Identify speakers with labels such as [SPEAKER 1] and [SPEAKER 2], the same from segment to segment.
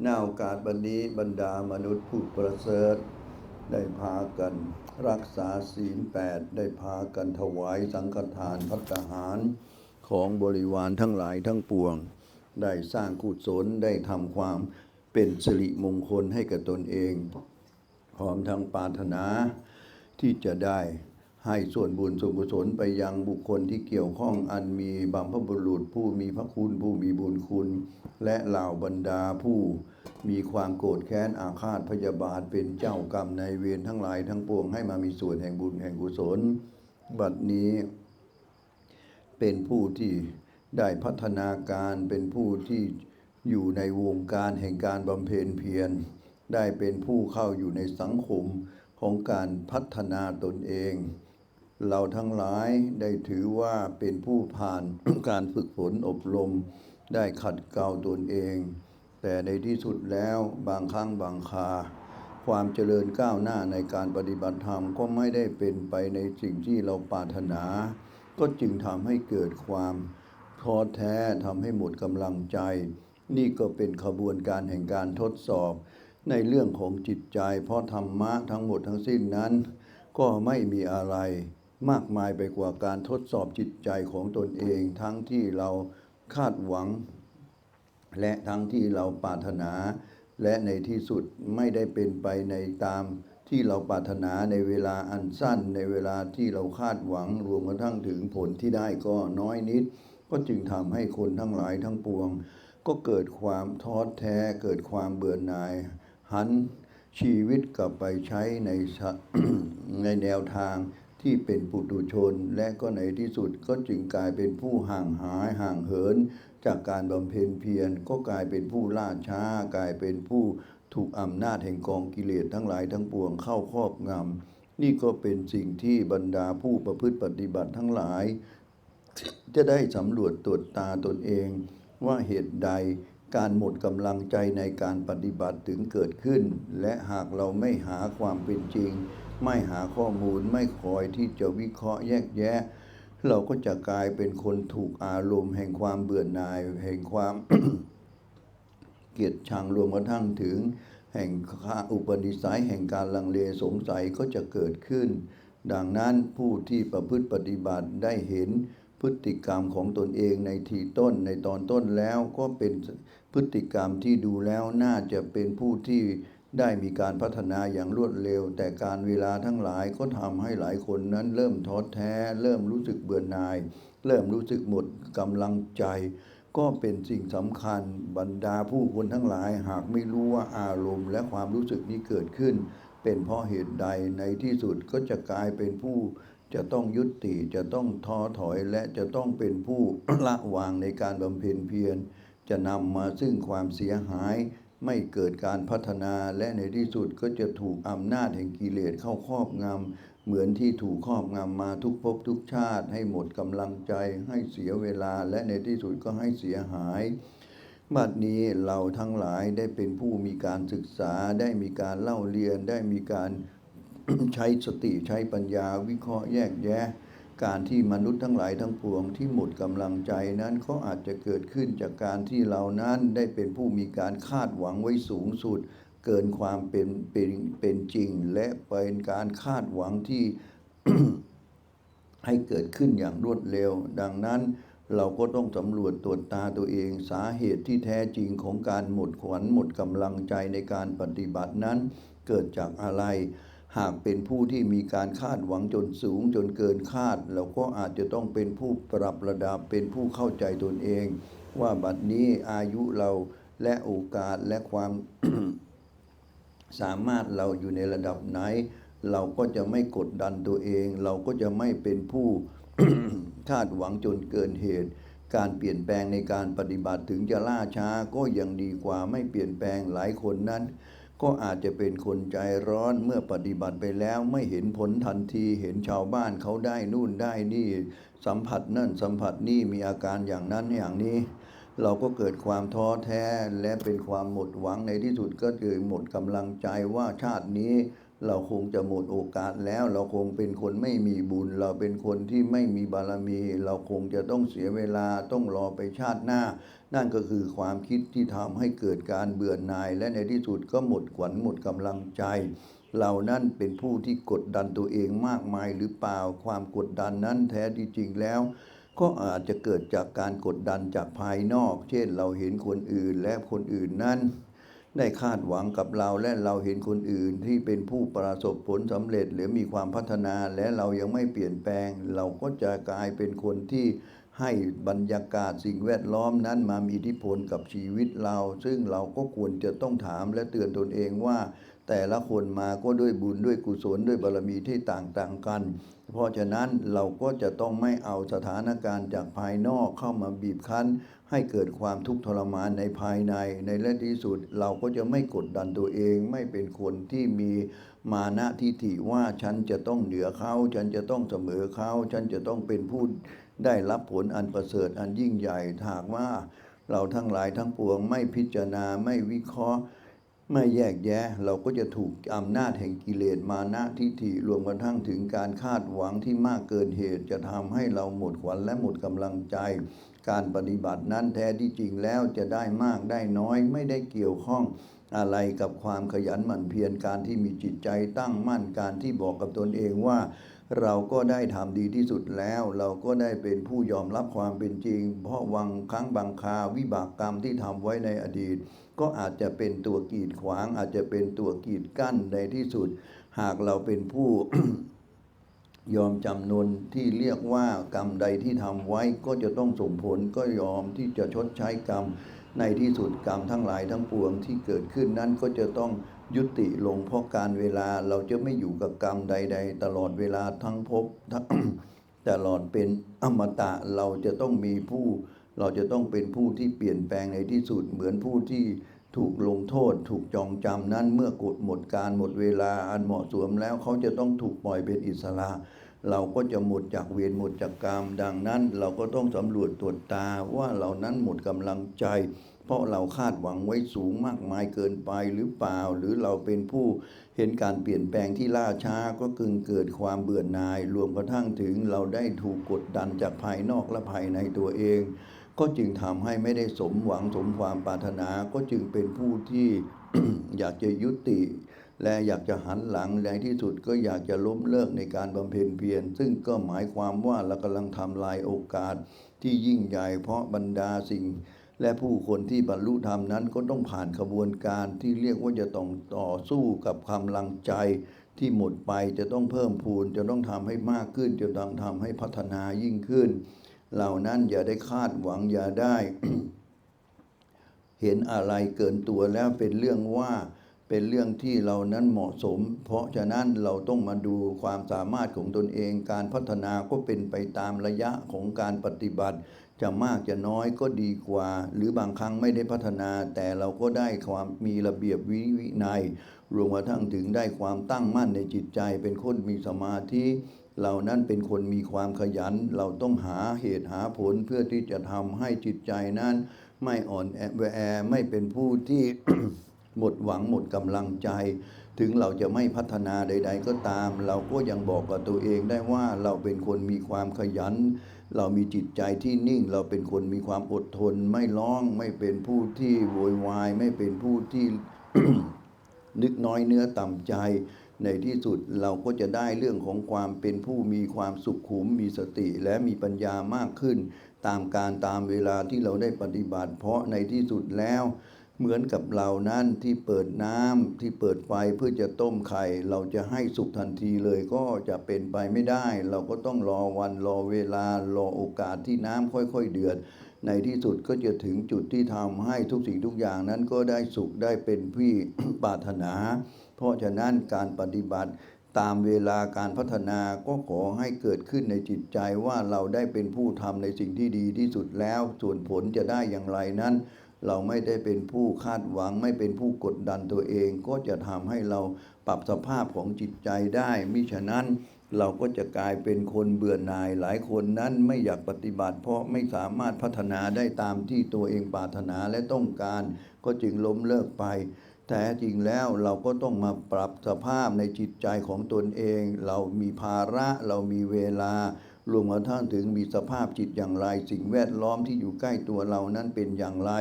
[SPEAKER 1] หน้าโอกาสบันนี้บรรดามนุษย์ผู้ประเสริฐ ได้พากันรักษาศีลแปดได้พากันถวายสังฆทานพัฒหารของบริวารทั้งหลายทั้งปวง ได้สร้างกุศลได้ทำความเป็นสิริมงคลให้กับตนเอง พร้อมทั้งปรารถนาที่จะได้ ให้ส่วนบุญส่วนกุศลไปยังบุคคลที่เกี่ยวข้องอันมีบัมพบุรุษผู้มีพระคุณผู้มีบุญคุณ และเหล่าบรรดาผู้มีความโกรธแค้นอาฆาตพยาบาทเป็นเจ้ากรรมในายเวรทั้งหลายทั้งปวงให้มามีส่วนแห่งบุญแห่งกุศล บัดนี้ เป็นผู้ที่ได้พัฒนาการเป็นผู้ที่อยู่ในวงการแห่งการบำเพ็ญเพียร ได้เป็นผู้เข้าอยู่ในสังคมของการพัฒนาตนเอง เราทั้งหลายได้ถือว่าเป็นผู้ผ่านการฝึกฝนอบรม ได้ขัดเกลาตนเอง แต่ในที่สุดแล้วบางครั้งบางคา ความเจริญก้าวหน้าในการปฏิบัติธรรมก็ไม่ได้เป็นไปในสิ่งที่เราปรารถนา ก็จึงทำให้เกิดความท้อแท้ทำให้หมดกำลังใจ นี่ก็เป็นขบวนการแห่งการทดสอบในเรื่องของจิตใจ เพราะธรรมะทั้งหมดทั้งสิ้นนั้น ก็ไม่มีอะไร มากมายไปกว่าการทดสอบจิตใจของตนเอง ทั้งที่เราคาดหวัง และทั้งที่เราปรารถนา และในที่สุดไม่ได้เป็นไปในตามที่เราปรารถนาในเวลาอันสั้น ในเวลาที่เราคาดหวังรวมกระทั่งถึงผลที่ได้ก็น้อยนิด ก็จึงทำให้คนทั้งหลายทั้งปวง ก็เกิดความท้อแท้เกิดความเบื่อหน่าย หันชีวิตกลับไปใช้ในในแนวทาง ที่เป็นปุถุชน และก็ในที่สุดก็จึงกลายเป็นผู้ห่างหายห่างเหิน จากการบำเพ็ญเพียรก็กลายเป็นผู้ล่าช้ากลายเป็นผู้ถูกอำนาจแห่งกองกิเลสทั้งหลายทั้งปวงเข้าครอบงำนี่ก็เป็นสิ่งที่บรรดาผู้ประพฤติปฏิบัติทั้งหลาย จะได้สำรวจตรวจตาตนเองว่าเหตุใด การหมดกำลังใจในการปฏิบัติถึงเกิดขึ้น และหากเราไม่หาความเป็นจริง ไม่หาข้อมูลไม่คอยที่จะวิเคราะห์แยกแยะ เราก็จะกลายเป็นคนถูกอารมณ์แห่งความเบื่อหน่ายแห่งความเกลียดชังรวมกระทั่งถึง แห่งค่าอุปนิสัยแห่งการลังเลสงสัยก็จะเกิดขึ้น ดังนั้นผู้ที่ประพฤติปฏิบัติได้เห็น พฤติกรรมของตนเองในทีต้นในตอนต้นแล้วก็เป็นพฤติกรรมที่ดูแล้วน่าจะเป็นผู้ที่ได้มีการพัฒนาอย่างรวดเร็ว แต่การเวลาทั้งหลายก็ทำให้หลายคนนั้นเริ่มท้อแท้ เริ่มรู้สึกเบื่อหน่าย เริ่มรู้สึกหมดกำลังใจ ก็เป็นสิ่งสำคัญบรรดาผู้คนทั้งหลายหากไม่รู้ว่าอารมณ์ และความรู้สึกนี้เกิดขึ้น เป็นเพราะเหตุใดในที่สุดก็จะกลายเป็นผู้ จะต้องยุติจะต้องท้อถอยและจะต้องเป็นผู้ละวางในการบำเพ็ญเพียร จะนำมาซึ่งความเสียหาย ไม่เกิดการพัฒนาและในที่สุดก็จะถูกอำนาจแห่งกิเลสเข้าครอบงำเหมือนที่ถูกครอบงำมาทุกภพทุกชาติ ให้หมดกำลังใจให้เสียเวลาและในที่สุดก็ให้เสียหายบัดนี้เราทั้งหลายได้เป็นผู้มีการศึกษาได้มีการเล่าเรียนได้มีการ ใช้สติใช้ปัญญาวิเคราะห์แยกแยะ การที่มนุษย์ทั้งหลายทั้งปวงที่หมดกำลังใจนั้นก็อาจจะเกิดขึ้นจากการที่เรานั้นได้เป็นผู้มีการคาดหวังไว้สูงสุด เกินความเป็นเป็นเป็นจริง และเป็นการคาดหวังที่ให้เกิดขึ้นอย่างรวดเร็ว ดังนั้นเราก็ต้องสำรวจตรวจตาตัวเองสาเหตุที่แท้จริงของการหมดขวัญหมดกำลังใจในการปฏิบัตินั้น เกิดจากอะไร หากเป็นผู้ที่มีการคาดหวังจนสูงจนเกินคาด เราก็อาจจะต้องเป็นผู้ปรับระดับเป็นผู้เข้าใจตนเอง ว่าบัดนี้อายุเราและโอกาสและความสามารถเราอยู่ในระดับไหน เราก็จะไม่กดดันตัวเอง เราก็จะไม่เป็นผู้คาดหวังจนเกินเหตุ การเปลี่ยนแปลงในการปฏิบัติถึงจะล่าช้าก็ยังดีกว่าไม่เปลี่ยนแปลงหลายคนนั้น ก็อาจจะเป็นคนใจร้อนเมื่อปฏิบัติไปแล้วไม่เห็นผลทันทีเห็นชาวบ้านเขาได้นู่นได้นี่ สัมผัสนั่นสัมผัสนี่มีอาการอย่างนั้นอย่างนี้ เราก็เกิดความท้อแท้และเป็นความหมดหวังในที่สุดก็คือหมดกำลังใจว่าชาตินี้เราคงจะหมดโอกาสแล้ว เราคงเป็นคนไม่มีบุญ เราเป็นคนที่ไม่มีบารมี เราคงจะต้องเสียเวลาต้องรอไปชาติหน้า นั่นก็คือความคิดที่ทำให้เกิดการเบื่อหน่าย และในที่สุดก็หมดขวัญหมดกำลังใจเรานั่นเป็นผู้ที่กดดันตัวเองมากมายหรือเปล่า ความกดดันนั้นแท้ที่จริงแล้ว ก็อาจจะเกิดจากการกดดันจากภายนอก เช่นเราเห็นคนอื่นและคนอื่นนั้น ได้คาดหวังกับเราและเราเห็นคนอื่นที่เป็นผู้ประสบผลสำเร็จ หรือมีความพัฒนาและเรายังไม่เปลี่ยนแปลง เราก็จะกลายเป็นคนที่ ให้บรรยากาศสิ่งแวดล้อมนั้นมามีอิทธิพลกับชีวิตเรา ซึ่งเราก็ควรจะต้องถามและเตือนตนเองว่า แต่ละคนมาก็ด้วยบุญด้วยกุศลด้วยบารมีที่ต่างๆกัน เพราะฉะนั้นเราก็จะต้องไม่เอาสถานการณ์จากภายนอกเข้ามาบีบคั้น ให้เกิดความทุกข์ทรมานในภายในในและที่สุดเราก็จะไม่กดดันตัวเองไม่เป็นคนที่มี มานะทิฏฐิว่าฉันจะต้องเหนือเขาฉันจะต้องเสมอเขาฉันจะต้องเป็นผู้ได้รับผลอันประเสริฐอันยิ่งใหญ่หากว่าเราทั้งหลายทั้งปวงไม่พิจารณาไม่วิเคราะห์ไม่แยกแยะ เราก็จะถูกอำนาจแห่งกิเลสมานะทิฏฐิรวมกระทั่งถึงการคาดหวังที่มากเกินเหตุ จะทำให้เราหมดขวัญและหมดกำลังใจ การปฏิบัตินั้นแท้ที่จริงแล้วจะได้มากได้น้อยไม่ได้เกี่ยวข้อง อะไรกับความขยันหมั่นเพียรการที่มีจิตใจตั้งมั่นการที่บอกกับตนเองว่า เราก็ได้ทำดีที่สุดแล้ว เราก็ได้เป็นผู้ยอมรับความเป็นจริง เพราะวังครั้งบางคาวิบากกรรมที่ทำไว้ในอดีต ก็อาจจะเป็นตัวกีดขวาง อาจจะเป็นตัวกีดกั้นในที่สุด หากเราเป็นผู้ยอมจำนนที่เรียกว่ากรรมใดที่ทำไว้ก็จะต้องส่งผลก็ยอมที่จะชดใช้กรรม ในที่สุดกรรมทั้งหลายทั้งปวงที่เกิดขึ้นนั้นก็จะต้องยุติลงเพราะการเวลาเราจะไม่อยู่กับกรรมใด ๆ ตลอดเวลาทั้งภพทั้งตลอดเป็นอมตะเราจะต้องมีผู้ เราจะต้องเป็นผู้ที่เปลี่ยนแปลงในที่สุดเหมือนผู้ที่ถูกลงโทษ ถูกจองจำนั้นเมื่อกดหมดการหมดเวลาอันเหมาะสมแล้วเขาจะต้องถูกปล่อยเป็นอิสระ เราก็จะหมดจากเวรหมดจากกรรม ดังนั้น เราก็ต้องสำรวจตรวจตาว่าเรานั้นหมดกำลังใจ เพราะเราคาดหวังไว้สูงมากมายเกินไปหรือเปล่า หรือเราเป็นผู้เห็นการเปลี่ยนแปลงที่ล่าช้าก็กึงเกิดความเบื่อหน่าย รวมกระทั่งถึงเราได้ถูกกดดันจากภายนอกและภายในตัวเอง ก็จึงทำให้ไม่ได้สมหวังสมความปรารถนาก็จึงเป็นผู้ที่อยากจะยุติ และอยากจะหันหลังและที่สุดก็อยากจะล้มเลิกในการบำเพ็ญเพียรซึ่งก็หมายความว่าเรากำลังทำลายโอกาสที่ยิ่งใหญ่เพราะบรรดาสิ่ง และผู้คนที่บรรลุธรรมนั้นก็ต้องผ่านกระบวนการที่เรียกว่าจะต้องต่อสู้กับกำลังใจที่หมดไปจะต้องเพิ่มพูนจะต้องทำให้มากขึ้น จะต้องทำให้พัฒนายิ่งขึ้น เหล่านั้นอย่าได้คาดหวังอย่าได้ เห็นอะไรเกินตัวแล้วเป็นเรื่องว่า เป็นเรื่องที่เรานั้นเหมาะสม เพราะฉะนั้นเราต้องมาดูความสามารถของตนเอง การพัฒนาก็เป็นไปตามระยะของการปฏิบัติ จะมากจะน้อยก็ดีกว่า หรือบางครั้งไม่ได้พัฒนา แต่เราก็ได้ความมีระเบียบวิวินัยรวมกระทั่งถึงได้ความตั้งมั่นในจิตใจ เป็นคนมีสมาธิเรานั้นเป็นคนมีความขยัน เราต้องหาเหตุหาผลเพื่อที่จะทำให้จิตใจนั้น ไม่อ่อนแอแอไม่เป็นผู้ที่ หมดหวังหมดกำลังใจ ถึงเราจะไม่พัฒนาใด ๆ ก็ตาม เราก็ยังบอกกับตัวเองได้ว่าเราเป็นคนมีความขยัน เรามีจิตใจที่นิ่ง เราเป็นคนมีความอดทน ไม่ร้อง ไม่เป็นผู้ที่โวยวาย ไม่เป็นผู้ที่นึกน้อยเนื้อต่ำใจ ในที่สุดเราก็จะได้เรื่องของความเป็นผู้มีความสุขขุม มีสติและมีปัญญามากขึ้น ตามการตามเวลาที่เราได้ปฏิบัติ เพราะในที่สุดแล้ว เหมือนกับเรานั้นที่เปิดน้ำที่เปิดไฟเพื่อจะต้มไข่ เราจะให้สุกทันทีเลยก็จะเป็นไปไม่ได้ เราก็ต้องรอวันรอเวลารอโอกาสที่น้ำค่อยๆเดือด ในที่สุดก็จะถึงจุดที่ทำให้ทุกสิ่งทุกอย่างนั้นก็ได้สุขได้เป็นพี่ปรารถนา เพราะฉะนั้นการปฏิบัติตามเวลาการพัฒนาก็ขอให้เกิดขึ้นในจิตใจว่าเราได้เป็นผู้ทำในสิ่งที่ดีที่สุดแล้ว ส่วนผลจะได้อย่างไรนั้น เราไม่ได้เป็นผู้คาดหวัง ไม่เป็นผู้กดดันตัวเอง ก็จะทำให้เราปรับสภาพของจิตใจได้ มิฉะนั้นเราก็จะกลายเป็นคนเบื่อหน่ายหลายคนนั้นไม่อยากปฏิบัติ เพราะไม่สามารถพัฒนาได้ตามที่ตัวเองปรารถนาและต้องการ ก็จึงล้มเลิกไปแท้จริงแล้วเราก็ต้องมาปรับสภาพในจิตใจของตนเอง เรามีภาระเรามีเวลา รวมกระทั่งถึงมีสภาพจิตอย่างไร สิ่งแวดล้อมที่อยู่ใกล้ตัวเรานั้นเป็นอย่างไร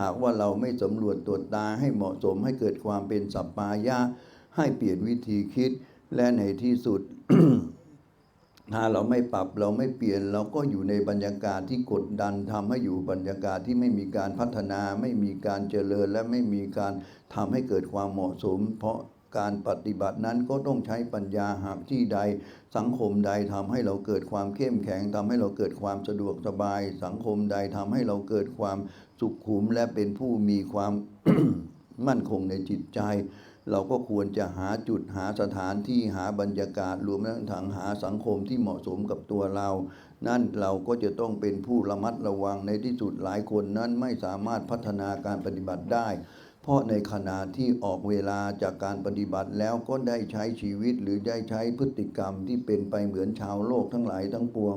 [SPEAKER 1] หากว่าเราไม่สำรวจตรวจตาให้เหมาะสมให้เกิดความเป็นสัปปายะ ให้เปลี่ยนวิธีคิดและในที่สุด ถ้าเราไม่ปรับเราไม่เปลี่ยน เราก็อยู่ในบรรยากาศที่กดดันทำให้อยู่บรรยากาศที่ไม่มีการพัฒนา ไม่มีการเจริญและไม่มีการทำให้เกิดความเหมาะสม เพราะ การปฏิบัตินั้นก็ต้องใช้ปัญญาหากที่ใด สังคมใดทำให้เราเกิดความเข้มแข็งทำให้เราเกิดความสะดวกสบาย สังคมใดทำให้เราเกิดความสุขุมและเป็นผู้มีความมั่นคงในจิตใจ เราก็ควรจะหาจุดหาสถานที่หาบรรยากาศรวมทั้งทางหาสังคมที่เหมาะสมกับตัวเรา นั่นเราก็จะต้องเป็นผู้ระมัดระวังในที่สุดหลายคนนั้นไม่สามารถพัฒนาการปฏิบัติได้ เพราะในขณะที่ออกเวลาจากการปฏิบัติแล้วก็ได้ใช้ชีวิตหรือได้ใช้พฤติกรรมที่เป็นไปเหมือนชาวโลกทั้งหลายทั้งปวง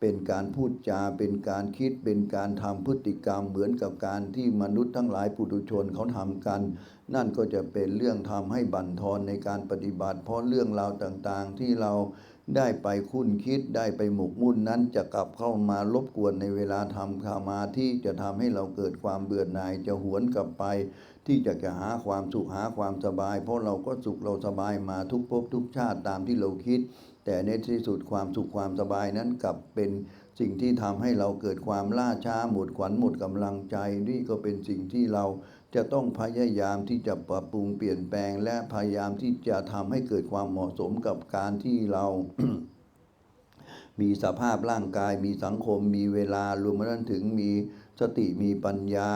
[SPEAKER 1] เป็นการพูดจา เป็นการคิด เป็นการทำพฤติกรรมเหมือนกับการที่มนุษย์ทั้งหลายปุถุชนเขาทำกัน นั่นก็จะเป็นเรื่องทำให้บั่นทอนในการปฏิบัติ เพราะเรื่องราวต่างๆที่เราได้ไปคุ้นคิดได้ไปหมกมุ่นนั้นจะกลับเข้ามารบกวนในเวลาทำสมาธิจะทำให้เราเกิดความเบื่อหน่ายจะหวนกลับไป ที่จะจะหาความสุขหาความสบาย เพราะเราก็สุขเราสบายมาทุกภพทุกชาติตามที่เราคิด แต่ในที่สุดความสุขความสบายนั้นกลับเป็นสิ่งที่ทำให้เราเกิดความล่าช้าหมดขวัญหมดกำลังใจ นี่ก็เป็นสิ่งที่เราจะต้องพยายามที่จะปรับปรุงเปลี่ยนแปลง และพยายามที่จะทำให้เกิดความเหมาะสมกับการที่เรามีสภาพร่างกาย มีสังคม มีเวลารวมทั้งถึงมี สติมีปัญญา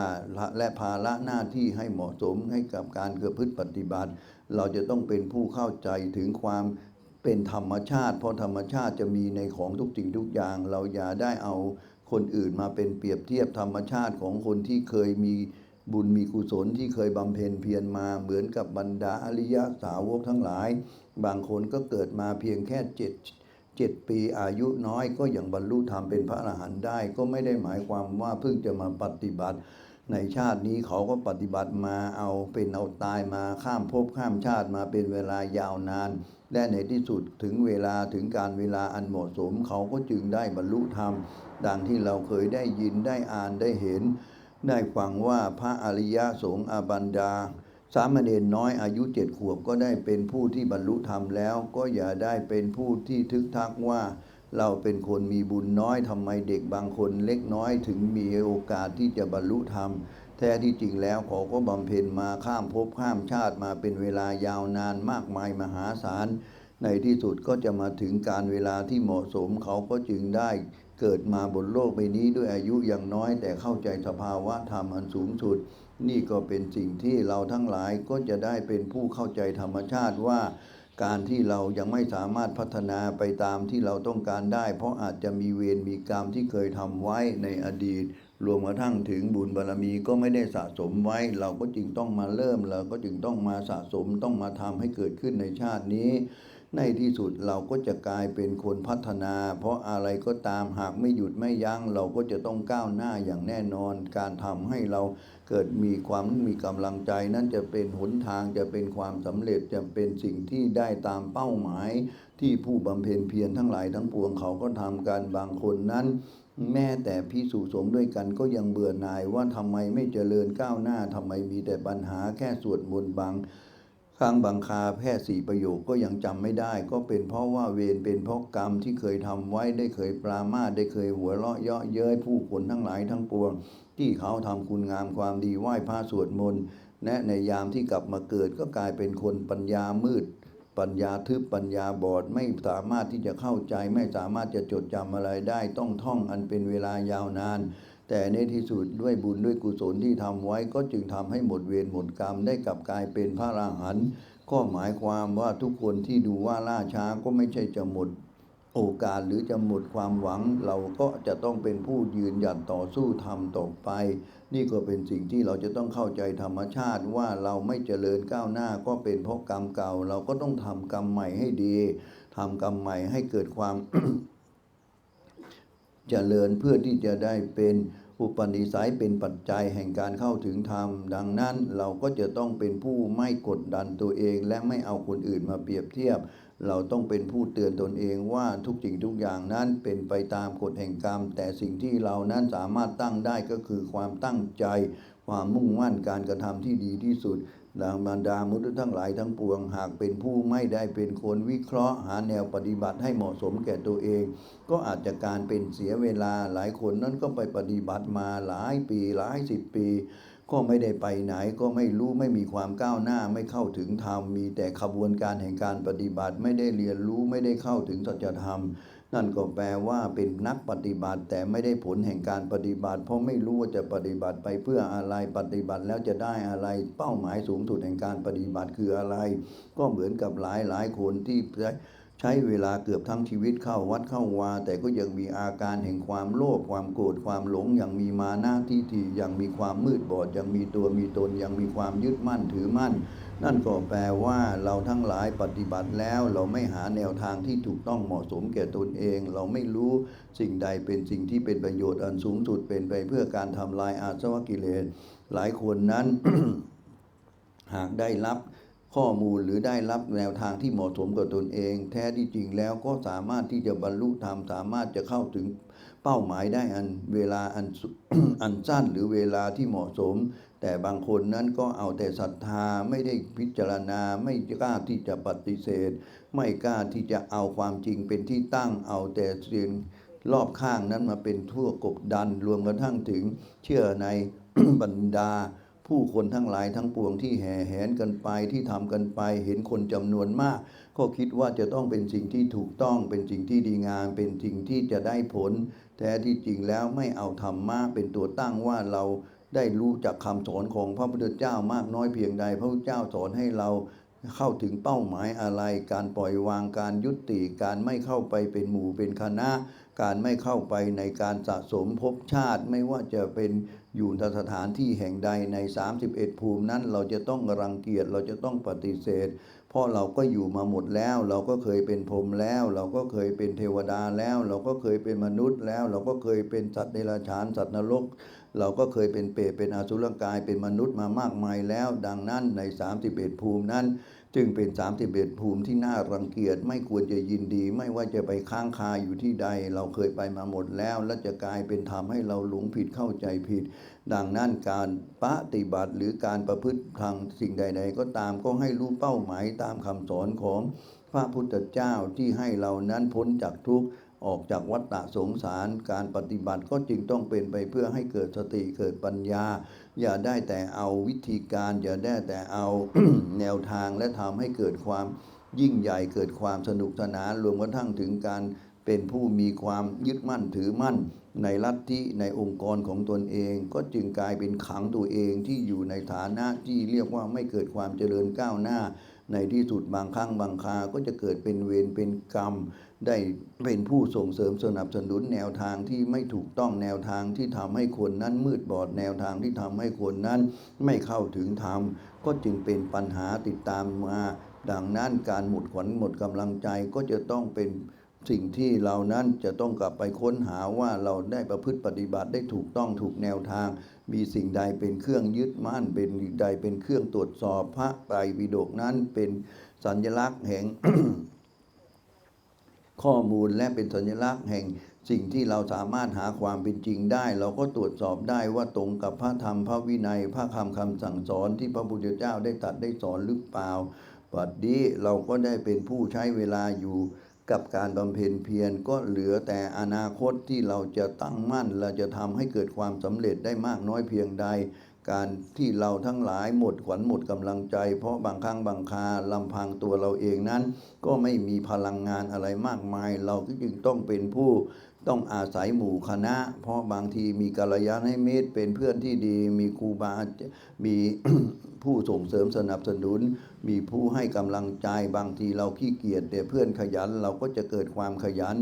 [SPEAKER 1] และภาระหน้าที่ให้เหมาะสมให้กับการเกิดพฤติปฏิบัติ เราจะต้องเป็นผู้เข้าใจถึงความเป็นธรรมชาติ เพราะธรรมชาติจะมีในของทุกสิ่งทุกอย่าง เราอย่าได้เอาคนอื่นมาเป็นเปรียบเทียบธรรมชาติของคนที่เคยมีบุญมีกุศลที่เคยบำเพ็ญเพียรมาเหมือนกับบรรดาอริยสาวกทั้งหลาย บางคนก็เกิดมาเพียงแค่เจ็ด เจ็ดปีอายุน้อยก็อย่างบรรลุธรรมเป็นพระอรหันต์ได้ ก็ไม่ได้หมายความว่าเพิ่งจะมาปฏิบัติ ในชาตินี้เขาก็ปฏิบัติมาเอาเป็นเอาตายมาข้ามภพข้ามชาติมาเป็นเวลายาวนาน และในที่สุดถึงเวลาถึงการเวลาอันเหมาะสม เขาก็จึงได้บรรลุธรรม ดังที่เราเคยได้ยินได้อ่านได้เห็น ได้ฟังว่าพระอริยสงฆ์อาบันดา สามเณรน้อยอายุเจ็ดขวบก็ได้เป็นผู้ที่บรรลุธรรมแล้ว ก็อย่าได้เป็นผู้ที่ทึกทักว่า เราเป็นคนมีบุญน้อยทำไมเด็กบางคนเล็กน้อยถึงมีโอกาสที่จะบรรลุธรรม แท้ที่จริงแล้วเขาก็บำเพ็ญมาข้ามภพข้ามชาติมาเป็นเวลายาวนานมากมายมหาศาลในที่สุดก็จะมาถึงการเวลาที่เหมาะสมเขาก็จึงได้เกิดมาบนโลกใบนี้ด้วยอายุอย่างน้อยแต่เข้าใจสภาวะธรรมอันสูงสุด นี่ก็เป็นสิ่งที่เราทั้งหลายก็จะได้เป็นผู้เข้าใจธรรมชาติว่า การที่เรายังไม่สามารถพัฒนาไปตามที่เราต้องการได้ เพราะอาจจะมีเวรมีกรรมที่เคยทำไว้ในอดีต รวมกระทั่งถึงบุญบารรมีก็ไม่ได้สะสมไว้ เราก็จึงต้องมาเริ่มเราก็จึงต้องมาสะสมต้องมาทำให้เกิดขึ้นในชาตินี้ในที่สุดเราก็จะกลายเป็นคนพัฒนา เพราะอะไรก็ตามหากไม่หยุดไม่ยั้งเราก็จะต้องก้าวหน้าอย่างแน่นอน การทำให้เรา เกิดมีความมีกำลังใจนั้นจะเป็นหนทางจะเป็นความสำเร็จจะเป็นสิ่งที่ได้ตามเป้าหมาย ที่ผู้บำเพ็ญเพียรทั้งหลายทั้งปวงเขาก็ทำกันบางคนนั้น แม้แต่พิสูสมด้วยกันก็ยังเบื่อหน่ายว่าทำไมไม่เจริญก้าวหน้าทำไมมีแต่ปัญหาแค่สวดมนต์บางครั้งบางคาแค่สี่ประโยคก็ยังจำไม่ได้ ก็เป็นเพราะว่าเวรเป็นเพราะกรรมที่เคยทำไว้ได้เคยปรามาได้เคยหัวเราะเยาะเย้ยผู้คนทั้งหลายทั้งปวง ที่เขาทำคุณงามความดีไหว้พระสวดมนต์และในยามที่กลับมาเกิดก็กลายเป็นคนปัญญามืด ปัญญาทึบปัญญาบอดไม่สามารถที่จะเข้าใจไม่สามารถจะจดจำอะไรได้ต้องท่องอันเป็นเวลายาวนาน แต่ในที่สุดด้วยบุญด้วยกุศลที่ทำไว้ก็จึงทำให้หมดเวรหมดกรรมได้กลับกลายเป็นพระราหันก็หมายความว่าทุกคนที่ดูว่าล่าช้าก็ไม่ใช่จะหมด โอกาสหรือจะหมดความหวัง เราก็จะต้องเป็นผู้ยืนหยัดต่อสู้ทำต่อไป นี่ก็เป็นสิ่งที่เราจะต้องเข้าใจธรรมชาติว่าเราไม่เจริญก้าวหน้าก็เป็นเพราะกรรมเก่า เราก็ต้องทำกรรมใหม่ให้ดีทำกรรมใหม่ให้เกิดความเจริญเพื่อที่จะได้เป็นอุปนิสัยเป็นปัจจัยแห่งการเข้าถึงธรรม ดังนั้นเราก็จะต้องเป็นผู้ไม่กดดันตัวเอง และไม่เอาคนอื่นมาเปรียบเทียบ เราต้องเป็นผู้เตือนตนเองว่าทุกสิ่งทุกอย่างนั้นเป็นไปตามกฎแห่งกรรม แต่สิ่งที่เรานั้นสามารถตั้งได้ก็คือความตั้งใจ ความมุ่งมั่นการกระทำที่ดีที่สุดดังบรรดามนุษย์ทั้งหลายทั้งปวง หากเป็นผู้ไม่ได้เป็นคนวิเคราะห์ หาแนวปฏิบัติให้เหมาะสมแก่ตัวเอง ก็อาจจะการเป็นเสียเวลาหลายคนนั้นก็ไปปฏิบัติมาหลายปีหลายสิบปี ก็ไม่ได้ไปไหนก็ไม่รู้ไม่มีความก้าวหน้าไม่เข้าถึงธรรมมีแต่ขบวนการแห่งการปฏิบัติไม่ได้เรียนรู้ไม่ได้เข้าถึงสัจธรรม นั่นก็แปลว่าเป็นนักปฏิบัติแต่ไม่ได้ผลแห่งการปฏิบัติ เพราะไม่รู้ว่าจะปฏิบัติไปเพื่ออะไรปฏิบัติแล้วจะได้อะไรเป้าหมายสูงสุดแห่งการปฏิบัติคืออะไร ก็เหมือนกับหลายหลายคนที่ใช้ ช้เวลาเกือบทั้งชีวิตเข้าวัดเข้าวา แต่ก็ยังมีอาการแห่งความโลภความโกรธความหลง ยังมีมานะทิฏฐิยังมีความมืดบอด ยังมีตัวมีตน ยังมีความยึดมั่นถือมั่น นั่นก็แปลว่าเราทั้งหลายปฏิบัติแล้วเราไม่หาแนวทางที่ถูกต้องเหมาะสมแก่ตนเอง เราไม่รู้สิ่งใดเป็นสิ่งที่เป็นประโยชน์อันสูงสุดเป็นไปเพื่อการทำลายอาสวะกิเลสหลายคนนั้น หากได้รับ ข้อมูลหรือได้รับแนวทางที่เหมาะสมกับตนเอง แท้ที่จริงแล้วก็สามารถที่จะบรรลุธรรมสามารถจะเข้าถึงเป้าหมายได้อันเวลาอันสุอันสั้นหรือเวลาที่เหมาะสม แต่บางคนนั้นก็เอาแต่ศรัทธาไม่ได้พิจารณาไม่กล้าที่จะปฏิเสธ ไม่กล้าที่จะเอาความจริงเป็นที่ตั้งเอาแต่เสิ่งรอบข้างนั้นมาเป็นทั่วกบดันรวมกระทั่งถึงเชื่อในบรรดา ผู้คนทั้งหลายทั้งปวงที่แห่แหนกันไปที่ทำกันไป เห็นคนจำนวนมาก ก็คิดว่าจะต้องเป็นสิ่งที่ถูกต้องเป็นสิ่งที่ดีงาม เป็นสิ่งที่จะได้ผล แท้ที่จริงแล้วไม่เอาธรรมะเป็นตัวตั้งว่าเราได้รู้จากคำสอนของพระพุทธเจ้ามากน้อยเพียงใด พระพุทธเจ้าสอนให้เราเข้าถึงเป้าหมายอะไร การปล่อยวางการยุติการไม่เข้าไปเป็นหมู่เป็นคณะ การไม่เข้าไปในการสะสมภพชาติไม่ว่าจะเป็น อยู่ในสถานที่แห่งใดใน 31 ภูมินั้น เราจะต้องรังเกียจเราจะต้องปฏิเสธ เพราะเราก็อยู่มาหมดแล้ว เราก็เคยเป็นพรหมแล้ว เราก็เคยเป็นเทวดาแล้ว เราก็เคยเป็นมนุษย์แล้ว เราก็เคยเป็นสัตว์เดรัจฉานสัตว์นรก เราก็เคยเป็นเปรตเป็นอสุรกายเป็นมนุษย์มามากมายแล้ว ดังนั้นใน 31 ภูมินั้น จึงเป็น 31 ภูมิที่น่ารังเกียจไม่ควรจะยินดี ไม่ว่าจะไปค้างคาอยู่ที่ใด เราเคยไปมาหมดแล้ว และจะกลายเป็นทำให้เราหลงผิดเข้าใจผิด ดังนั้นการปฏิบัติหรือการประพฤติทางสิ่งใด ๆ ก็ตามก็ให้รู้เป้าหมายตามคำสอนของพระพุทธเจ้าที่ให้เรานั้นพ้นจากทุกข์ออกจากวัฏฏะสงสาร การปฏิบัติก็จึงต้องเป็นไปเพื่อให้เกิดสติเกิดปัญญา อย่าได้แต่เอาวิธีการ อย่าได้แต่เอาแนวทางและทำให้เกิดความยิ่งใหญ่เกิดความสนุกสนานรวมกระทั่งถึงการเป็นผู้มีความยึดมั่นถือมั่น ในลัทธิในองค์กรของตนเอง ก็จึงกลายเป็นขังตัวเองที่อยู่ในฐานะที่เรียกว่าไม่เกิดความเจริญก้าวหน้า ในที่สุดบางครั้งบางคราก็จะเกิดเป็นเวรเป็นกรรม ได้เป็นผู้ส่งเสริมสนับสนุนแนวทางที่ไม่ถูกต้องแนวทางที่ทำให้คนนั้นมืดบอดแนวทางที่ทำให้คนนั้นไม่เข้าถึงธรรมก็จึงเป็นปัญหาติดตามมา ดังนั้นการหมดขวัญหมดกำลังใจก็จะต้องเป็นสิ่งที่เรานั้นจะต้องกลับไปค้นหาว่าเราได้ประพฤติปฏิบัติได้ถูกต้องถูกแนวทาง มีสิ่งใดเป็นเครื่องยึดมั่น เป็นใดเป็นเครื่องตรวจสอบพระไตรปิฎกนั้นเป็นสัญลักษณ์แห่งข้อมูลและเป็นสัญลักษณ์แห่งสิ่งที่เราสามารถหาความเป็นจริงได้ เราก็ตรวจสอบได้ว่าตรงกับพระธรรมพระวินัย พระคำคำสั่งสอนที่พระพุทธเจ้าได้ตัดได้สอนหรือเปล่าปัดนี้เราก็ได้เป็นผู้ใช้เวลาอยู่ กับการบำเพ็ญเพียรก็เหลือแต่อนาคตที่เราจะตั้งมั่น เราจะทำให้เกิดความสำเร็จได้มากน้อยเพียงใด การที่เราทั้งหลายหมดขวัญหมดกำลังใจ เพราะบางครั้งบางคาลำพังตัวเราเองนั้น ก็ไม่มีพลังงานอะไรมากมาย เราก็จึงต้องเป็นผู้ต้องอาศัยหมู่คณะ เพราะบางทีมีกัลยาณมิตรเป็นเพื่อนที่ดี มีครูบามี ผู้ส่งเสริมสนับสนุน มีผู้ให้กำลังใจบางทีเราขี้เกียจแต่เพื่อนขยันเราก็จะเกิดความขยัน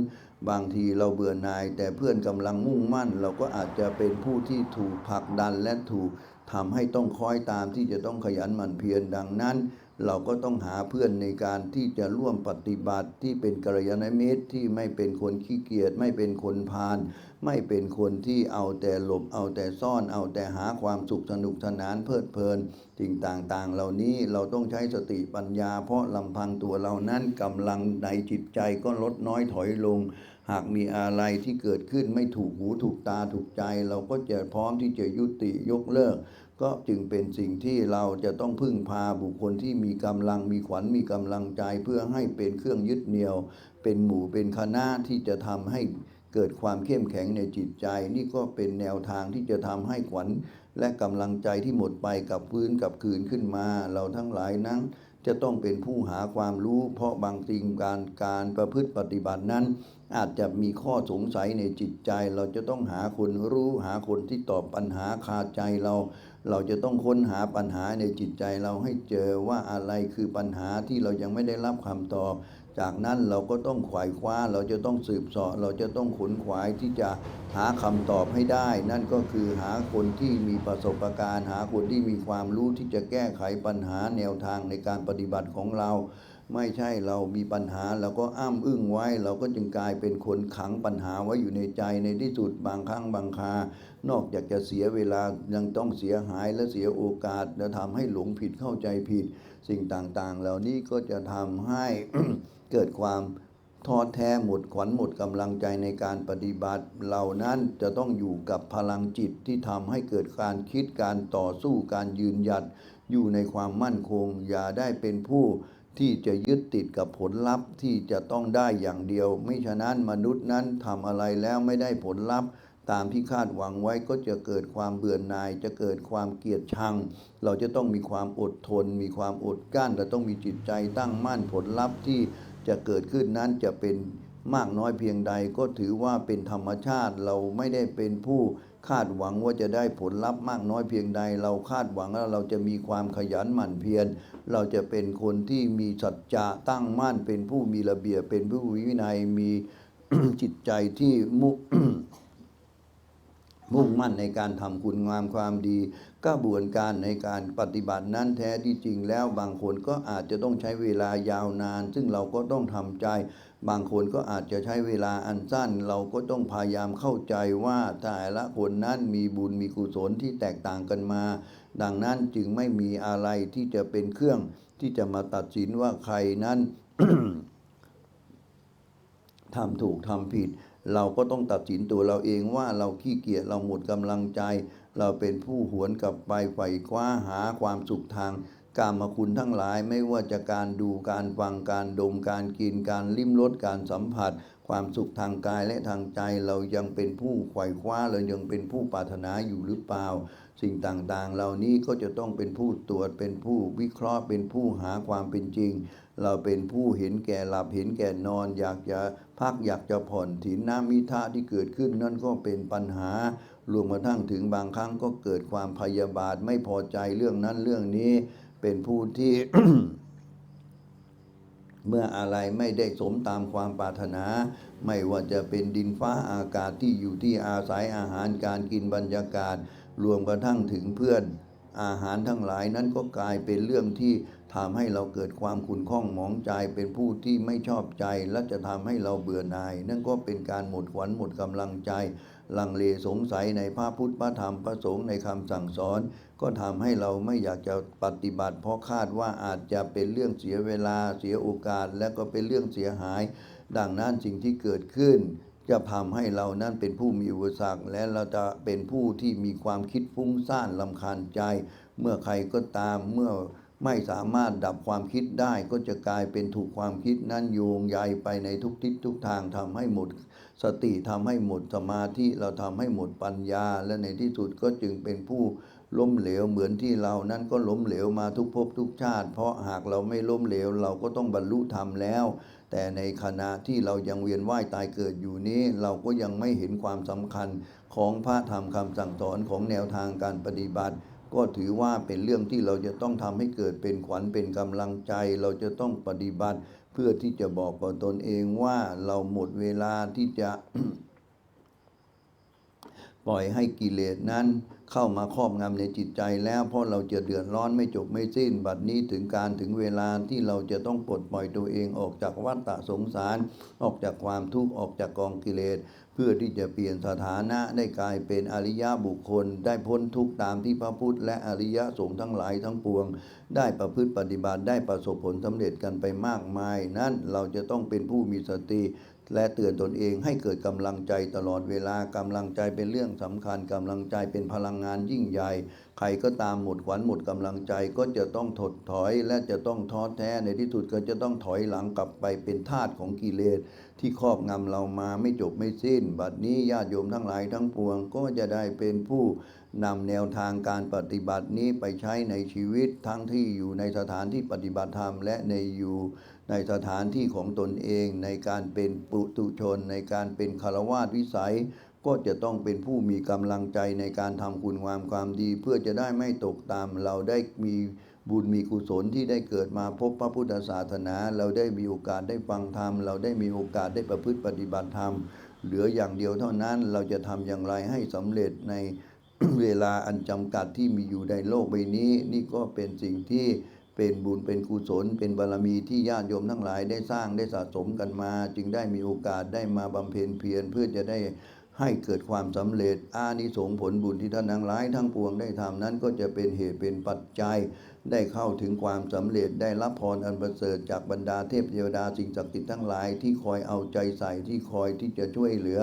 [SPEAKER 1] บางทีเราเบื่อหน่าย แต่เพื่อนกำลังมุ่งมั่น เราก็อาจจะเป็นผู้ที่ถูกผลักดันและถูกทำให้ต้องคอยตามที่จะต้องขยันหมั่นเพียรดังนั้น เราก็ต้องหาเพื่อนในการที่จะร่วมปฏิบัติที่เป็นกัลยาณมิตรที่ไม่เป็นคนขี้เกียจไม่เป็นคนพาลไม่เป็นคนที่เอาแต่หลบเอาแต่ซ่อนเอาแต่หาความสุขสนุกสนานเพลิดเพลินสิ่งต่างๆ เหล่านี้เราต้องใช้สติปัญญา เพราะลำพังตัวเรานั้นกำลังในจิตใจก็ลดน้อยถอยลง หากมีอะไรที่เกิดขึ้นไม่ถูกหูถูกตาถูกใจ เราก็จะพร้อมที่จะยุติยกเลิก ก็จึงเป็นสิ่งที่เราจะต้องพึ่งพาบุคคลที่มีกำลังมีขวัญมีกำลังใจเพื่อให้เป็นเครื่องยึดเหนี่ยว เป็นหมู่เป็นคณะที่จะทำให้เกิดความเข้มแข็งในจิตใจ นี่ก็เป็นแนวทางที่จะทำให้ขวัญและกำลังใจที่หมดไปกับพื้นกับคืนขึ้นมา เราทั้งหลายนั้นจะต้องเป็นผู้หาความรู้ เพราะบางสิ่งการการประพฤติปฏิบัตินั้น อาจจะมีข้อสงสัยในจิตใจ เราจะต้องหาคนรู้หาคนที่ตอบปัญหาคาใจเรา เราจะต้องค้นหาปัญหาในจิตใจเราให้เจอว่าอะไรคือปัญหาที่เรายังไม่ได้รับคำตอบ จากนั้นเราก็ต้องขวายคว้า เราจะต้องสืบเสาะเราจะต้องขนขวายที่จะหาคำตอบให้ได้ นั่นก็คือหาคนที่มีประสบการณ์ หาคนที่มีความรู้ที่จะแก้ไขปัญหาแนวทางในการปฏิบัติของเรา ไม่ใช่เรามีปัญหาเราก็อ้ำอึ้งไว้ เราก็จึงกลายเป็นคนขังปัญหาไว้อยู่ในใจในที่สุดบางครั้งบางคา นอกจากจะเสียเวลายังต้องเสียหายและเสียโอกาสและทำให้หลงผิดเข้าใจผิด สิ่งต่างๆ เหล่านี้ก็จะทำให้เกิดความท้อแท้หมดขวัญหมดกำลังใจในการปฏิบัติ เหล่านั้นจะต้องอยู่กับพลังจิตที่ทำให้เกิดการคิดการต่อสู้การยืนหยัด อยู่ในความมั่นคง อย่าได้เป็นผู้ ที่จะยึดติดกับผลลัพธ์ที่จะต้องได้อย่างเดียว ไม่ฉะนั้นมนุษย์นั้นทำอะไรแล้วไม่ได้ผลลัพธ์ ตามที่คาดหวังไว้ก็จะเกิดความเบื่อหน่าย จะเกิดความเกลียดชัง เราจะต้องมีความอดทน มีความอดกลั้นและต้องมีจิตใจตั้งมั่นผลลัพธ์ที่จะเกิดขึ้นนั้นจะเป็นมากน้อยเพียงใดก็ถือว่าเป็นธรรมชาติเราไม่ได้เป็นผู้ คาดหวังว่าจะได้ผลลัพธ์มากน้อยเพียงใด เราคาดหวังว่าเราจะมีความขยันหมั่นเพียร เราจะเป็นคนที่มีสัจจะตั้งมั่นเป็นผู้มีระเบียบเป็นผู้มีวินัยมีจิตใจที่มุมุ่งมั่นในการทำคุณงามความดีกระบวนการในการปฏิบัตินั้นแท้ที่จริงแล้วบางคนก็อาจจะต้องใช้เวลายาวนาน ซึ่งเราก็ต้องทำใจ บางคนก็อาจจะใช้เวลาอันสั้น เราก็ต้องพยายามเข้าใจว่าแต่ละคนนั้นมีบุญมีกุศลที่แตกต่างกันมา ดังนั้นจึงไม่มีอะไรที่จะเป็นเครื่องที่จะมาตัดสินว่าใครนั้นทำถูกทำผิด เราก็ต้องตัดสินตัวเราเองว่าเราขี้เกียจเราหมดกำลังใจ เราเป็นผู้หวนกลับไปไขว่คว้าหาความสุขทาง กามคุณทั้งหลายไม่ว่าจะการดูการฟังการดมการกินการลิ้มรสการสัมผัส ความสุขทางกายและทางใจเรายังเป็นผู้ไขว่คว้าเรายังเป็นผู้ปรารถนาอยู่หรือเปล่า สิ่งต่างๆ เหล่านี้ก็จะต้องเป็นผู้ตรวจเป็นผู้วิเคราะห์เป็นผู้หาความเป็นจริง เราเป็นผู้เห็นแก่หลับเห็นแก่นอน อยากจะพักอยากจะผ่อนถินน้ำมิทะที่เกิดขึ้นนั่นก็เป็นปัญหารวมกระทั่งถึงบางครั้งก็เกิดความพยาบาทไม่พอใจเรื่องนั้นเรื่องนี้ เป็นผู้ที่ เมื่ออะไรไม่ได้สมตามความปรารถนา ไม่ว่าจะเป็นดินฟ้าอากาศที่อยู่ที่อาศัยอาหารการกินบรรยากาศ รวมกระทั่งถึงเพื่อน อาหารทั้งหลายนั้นก็กลายเป็นเรื่องที่ทำให้เราเกิดความขุ่นข้องหมองใจเป็นผู้ที่ไม่ชอบใจ และจะทำให้เราเบื่อหน่าย นั่นก็เป็นการหมดขวัญหมดกำลังใจ ลังเลสงสัยในพระพุทธพระธรรมพระสงฆ์ในคำสั่งสอน ก็ทำให้เราไม่อยากจะปฏิบัติ เพราะคาดว่าอาจจะเป็นเรื่องเสียเวลาเสียโอกาส และก็เป็นเรื่องเสียหาย ดังนั้นสิ่งที่เกิดขึ้น จะทำให้เรานั้นเป็นผู้มีอุปสรรคและเราจะเป็นผู้ที่มีความคิดฟุ้งซ่านลำคาญใจ เมื่อใครก็ตามเมื่อไม่สามารถดับความคิดได้ก็จะกลายเป็นถูกความคิดนั้นโยงใยไปในทุกทิศทุกทางทำให้หมด สติทำให้หมดสมาธิเราทำให้หมดปัญญา และในที่สุดก็จึงเป็นผู้ ล้มเหลวเหมือนที่เรานั้นก็ล้มเหลวมาทุกภพทุกชาติ เพราะหากเราไม่ล้มเหลวเราก็ต้องบรรลุธรรมแล้ว แต่ในขณะที่เรายังเวียนว่ายตายเกิดอยู่นี้ เราก็ยังไม่เห็นความสำคัญของพระธรรมคำสั่งสอนของแนวทางการปฏิบัติ ก็ถือว่าเป็นเรื่องที่เราจะต้องทำให้เกิดเป็นขวัญเป็นกำลังใจ เราจะต้องปฏิบัติ เพื่อที่จะบอกกับตนเองว่าเราหมดเวลาที่จะปปล่อยให้กิเลสนั้น เข้ามาครอบงำในจิตใจแล้วเพราะเราจะเดือดร้อนไม่จบไม่สิ้น บัดนี้ถึงการถึงเวลาที่เราจะต้องปลดปล่อยตัวเองออกจากวัฏฏะสงสาร ออกจากความทุกข์ออกจากกองกิเลส เพื่อที่จะเปลี่ยนสถานะได้กลายเป็นอริยบุคคล ได้พ้นทุกข์ตามที่พระพุทธและอริยสงฆ์ทั้งหลายทั้งปวง ได้ประพฤติปฏิบัติได้ประสบผลสำเร็จกันไปมากมาย นั้นเราจะต้องเป็นผู้มีสติ และเตือนตนเองให้เกิดกำลังใจตลอดเวลากำลังใจเป็นเรื่องสำคัญกำลังใจเป็นพลังงานยิ่งใหญ่ ใครก็ตามหมดขวัญหมดกำลังใจก็จะต้องถดถอย และจะต้องท้อแท้ในที่สุดก็จะต้องถอยหลังกลับไปเป็นทาสของกิเลส ที่ครอบงำเรามาไม่จบไม่สิ้น บัดนี้ญาติโยมทั้งหลายทั้งปวงก็จะได้เป็นผู้นำแนวทางการปฏิบัตินี้ไปใช้ในชีวิตทั้งที่อยู่ในสถานที่ปฏิบัติธรรมและในอยู่ ในสถานที่ของตนเองในการเป็นปุตุชน ในการเป็นคารวาสวิสัย ก็จะต้องเป็นผู้มีกำลังใจในการทำคุณงามความดี เพื่อจะได้ไม่ตกตามเราได้มีบุญมีกุศลที่ได้เกิดมาพบพระพุทธศาสนา เราได้มีโอกาสได้ฟังธรรม เราได้มีโอกาสได้ประพฤติปฏิบัติธรรม เหลืออย่างเดียวเท่านั้นเราจะทำอย่างไรให้สำเร็จในเวลาอันจำกัดที่มีอยู่ในโลกใบนี้ นี่ก็เป็นสิ่งที่ เป็นบุญเป็นกุศล เป็นบารมีที่ญาติโยมทั้งหลายได้สร้างได้สะสมกันมา จึงได้มีโอกาสได้มาบำเพ็ญเพียรเพื่อจะได้ให้เกิดความสำเร็จ อานิสงส์ผลบุญที่ท่านทั้งหลายทั้งปวงได้ทำนั้นก็จะเป็นเหตุเป็นปัจจัย ได้เข้าถึงความสำเร็จได้รับพรอันประเสริฐจากบรรดาเทพเทวดาสิ่งศักดิ์สิทธิ์ทั้งหลายที่คอยเอาใจใส่ที่คอยที่จะช่วยเหลือ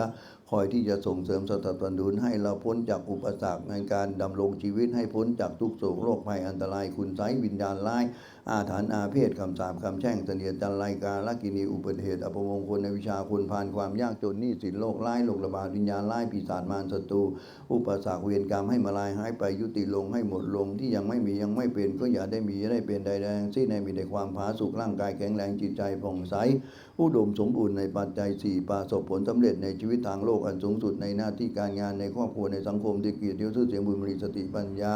[SPEAKER 1] คอยที่จะส่งเสริมสนับสนุนให้เราพ้นจากอุปสรรคในการดำรงชีวิตให้พ้นจากทุกโศกโรคภัยอันตรายคุณไสยวิญญาณร้าย อาถรรพ์อาเพศคำสาปคำแช่งเสนียดจันไรกาลกินีอุบัติเหตุอัปมงคลในวิชาคุณพานความยากจนนี้สินโรคร้ายโรคระบาดวิญญาณร้ายปีศาจมารศัตรูอุปสรรคเวรกรรมให้มาลายหายไปยุติลงให้หมดลงที่ยังไม่มียังไม่เป็นก็อย่าได้มีอย่าได้เป็นใดๆทั้งสิ้นในมีแต่ความผาสุกร่างกายแข็งแรงจิตใจผ่องใสอุดมสมบูรณ์ในปัจจัยสี่ประสบผลสำเร็จในชีวิตทางโลกอันสูงสุดในหน้าที่การงานในครอบครัวในสังคมที่เกียรติยศชื่อเสียงบุญมรีสติปัญญา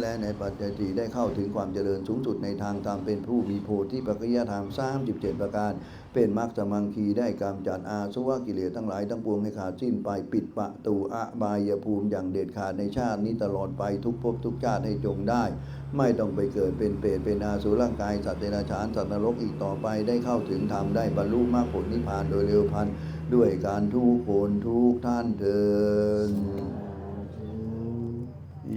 [SPEAKER 1] และในปัจจัยสีได้เข้าถึงความเจริญสูงสุดในทางธรรมเป็นผู้มีโพธิปัจจยธรรม37 ประการ เป็นมรรคสมังคีได้กำจัดอาสวะกิเลสทั้งหลายทั้งปวงให้ขาดสิ้นไปปิดประตูอบายภูมิอย่างเด็ดขาดในชาตินี้ตลอดไปทุกภพทุกชาติให้จงได้ ไม่ต้องไปเกิดเป็นเปรตเป็นอาสุรร่างกายสัตว์เดรัจฉานสัตว์นรกอีกต่อไปได้เข้าถึงธรรมได้บรรลุมรรคผลนิพพานโดยเร็วพันด้วยการทุกคนทุกท่านเดิน